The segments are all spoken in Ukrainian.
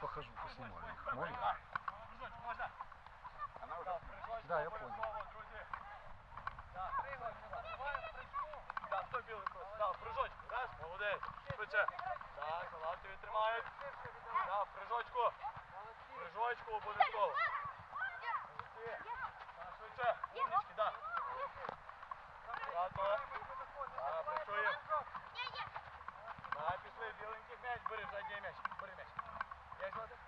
похожу, поснимаю их. Можно? Можно. А, Она уже... Да, я понял. Да, прыгай, забиваем прыжку. Да, стой, білий кос. Да, прыжочку. Раз, молодець. Швидше. Так, лапти відтримають. Да, в прыжочку. В прыжочку обов'язково. Да, швидше. Умнички, да. Ладно. Да, працюємо. Да, пішли, біленький м'яч, бери задній м'яч. Бери м'яч. Yes, brother.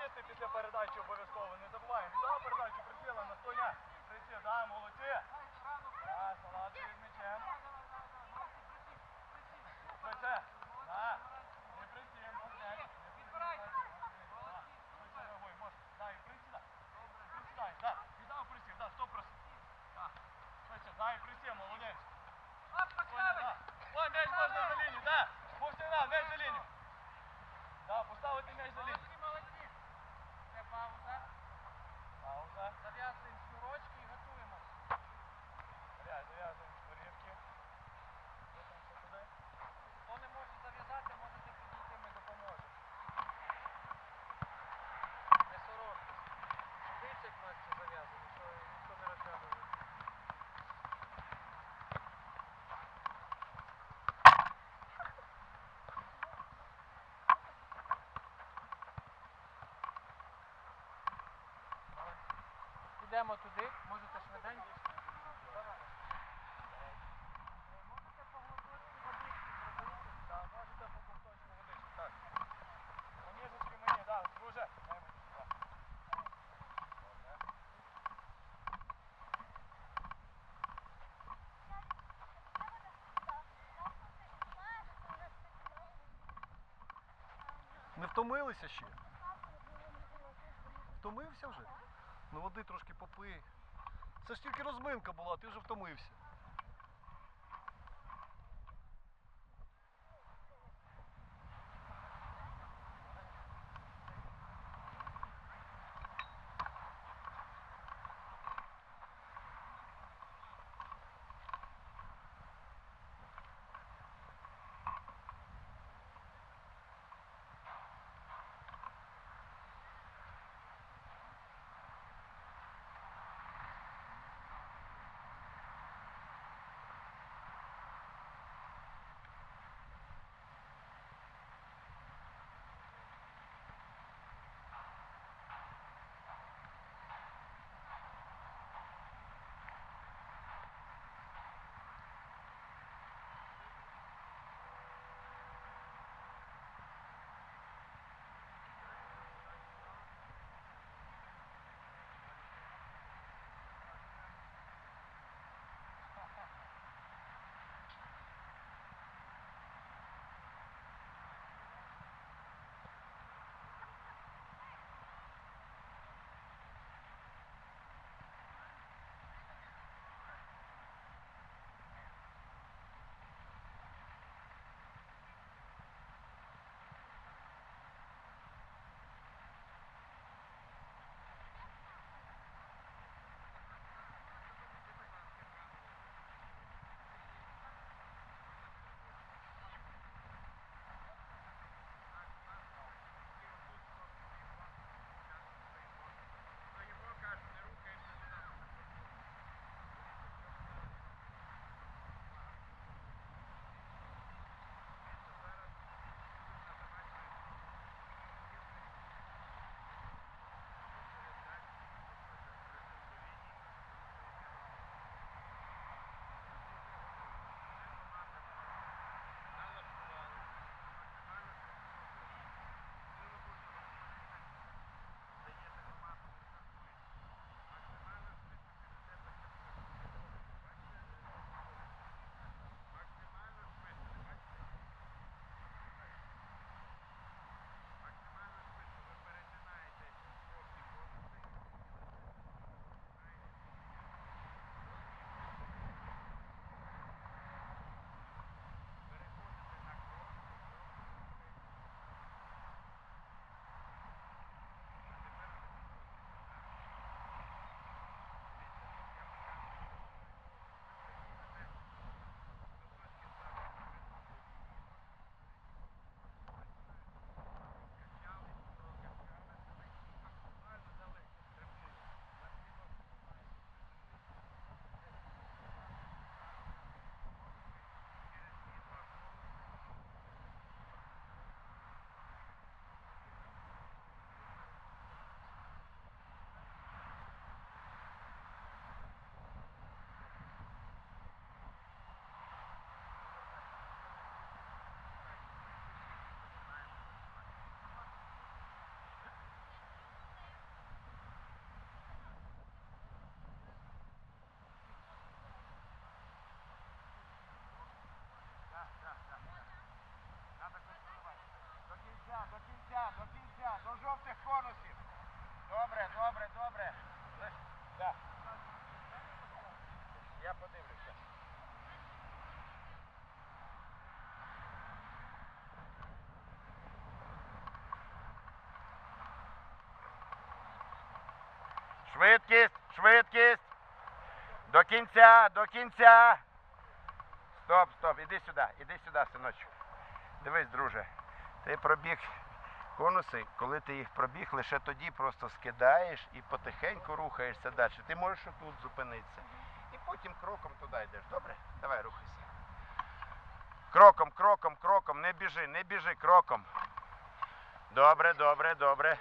Присісти після передачі обов'язково, не забувай. Віддав передачу, присіла на стоя. Присів, да, молодці. Да, салати з м'ячем. Це, це. Да. Не присів, молодець. Відбирайся. Не втомилися ще? Втомився вже? Ну води трошки попий. Це ж тільки розминка була, ти вже втомився. Знаєш? Я подивлюся. Швидкість, швидкість. До кінця, до кінця. Стоп, стоп, іди сюди, іди сюди, синочок. Дивись, друже. Ти пробіг конуси, коли ти їх пробіг, лише тоді просто скидаєш і потихеньку рухаєшся далі. Ти можеш тут зупинитися. І потім кроком туди йдеш. Добре? Давай рухайся. Кроком, кроком, кроком, не біжи, не біжи, кроком. Добре, добре, добре.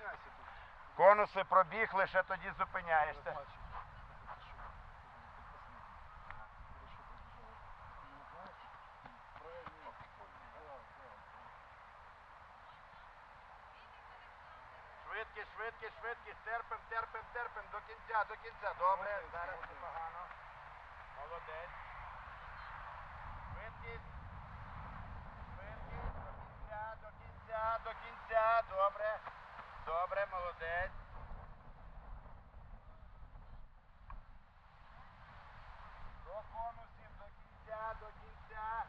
Конуси пробіг, лише тоді зупиняєшся. Швидкість, швидкість, швидкість, терпим, терпим, терпим, до кінця, до кінця. Добре, зараз непогано. Молодець. Швидкість. Швидкість, до кінця, до кінця, до кінця. Добре. Добре, молодець. До конусів, до кінця, до кінця.